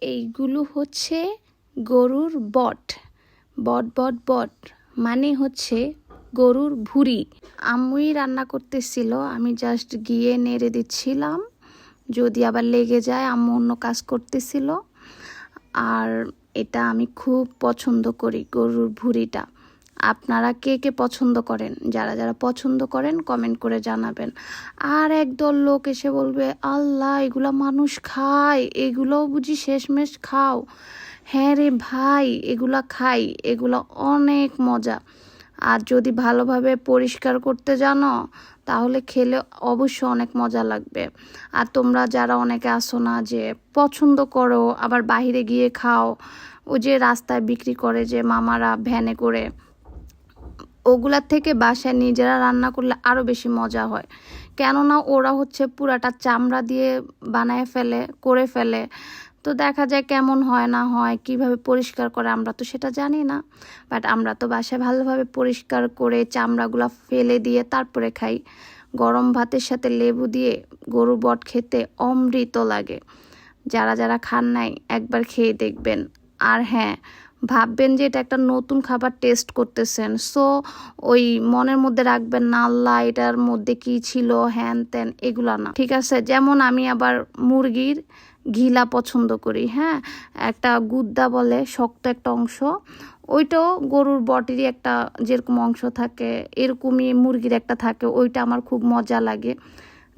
এইগুলো হচ্ছে গরুর বট। বট বট বট মানে হচ্ছে গরুর ভুঁড়ি। আমি রান্না করতেছিল, আমি জাস্ট গিয়ে নেড়ে দিচ্ছিলাম। যদি আবার লেগে যায়, আম্মু অন্য কাজ করতেছিল। আর এটা আমি খুব পছন্দ করি গরুর ভুঁড়িটা। আপনারা কে কে পছন্দ করেন? যারা যারা পছন্দ করেন কমেন্ট করে জানাবেন। আর একদল লোক এসে বলবে, আল্লাহ, এগুলা মানুষ খায়, এগুলোও বুঝি শেষমেশ খাও। হ্যাঁ রে ভাই, এগুলা খাই, এগুলা অনেক মজা। আর যদি ভালোভাবে পরিষ্কার করতে জানো, তাহলে খেলে অবশ্য অনেক মজা লাগবে। আর তোমরা যারা অনেকে আসো না যে পছন্দ করো, আবার বাইরে গিয়ে খাও ও যে রাস্তায় বিক্রি করে যে মামারা ভ্যানে করে ওগুলার থেকে বাসায় নিজেরা রান্না করলে আরও বেশি মজা হয়। কেননা ওরা হচ্ছে পুরাটা চামড়া দিয়ে বানায় ফেলে, করে ফেলে। তো দেখা যায় কেমন হয়, না হয়, কীভাবে পরিষ্কার করে আমরা তো সেটা জানি না। বাট আমরা তো বাসায় ভালোভাবে পরিষ্কার করে চামড়াগুলো ফেলে দিয়ে তারপরে খাই। গরম ভাতের সাথে লেবু দিয়ে গরু বট খেতে অমৃত লাগে। যারা যারা খান নাই, একবার খেয়ে দেখবেন। আর হ্যাঁ ভাববেন যে এটা একটা নতুন খাবার টেস্ট করতেছেন। সো ওই মনের মধ্যে রাখবেন না, আল্লাহ এটার মধ্যে কি ছিল, হ্যান ত্যান এগুলো না। ঠিক আছে? যেমন আমি আবার মুরগির ঘিলা পছন্দ করি হ্যাঁ? একটা গুদ্দা বলে, শক্ত একটা অংশ। ওইটাও গরুর বটিরই একটা যেরকম অংশ থাকে, এরকমই মুরগির একটা থাকে, ওইটা আমার খুব মজা লাগে।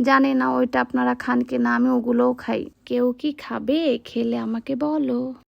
জানি না ওইটা আপনারা খান কি না আমি ওগুলোও খাই। কেউ কি খাবে? খেলে আমাকে বলো।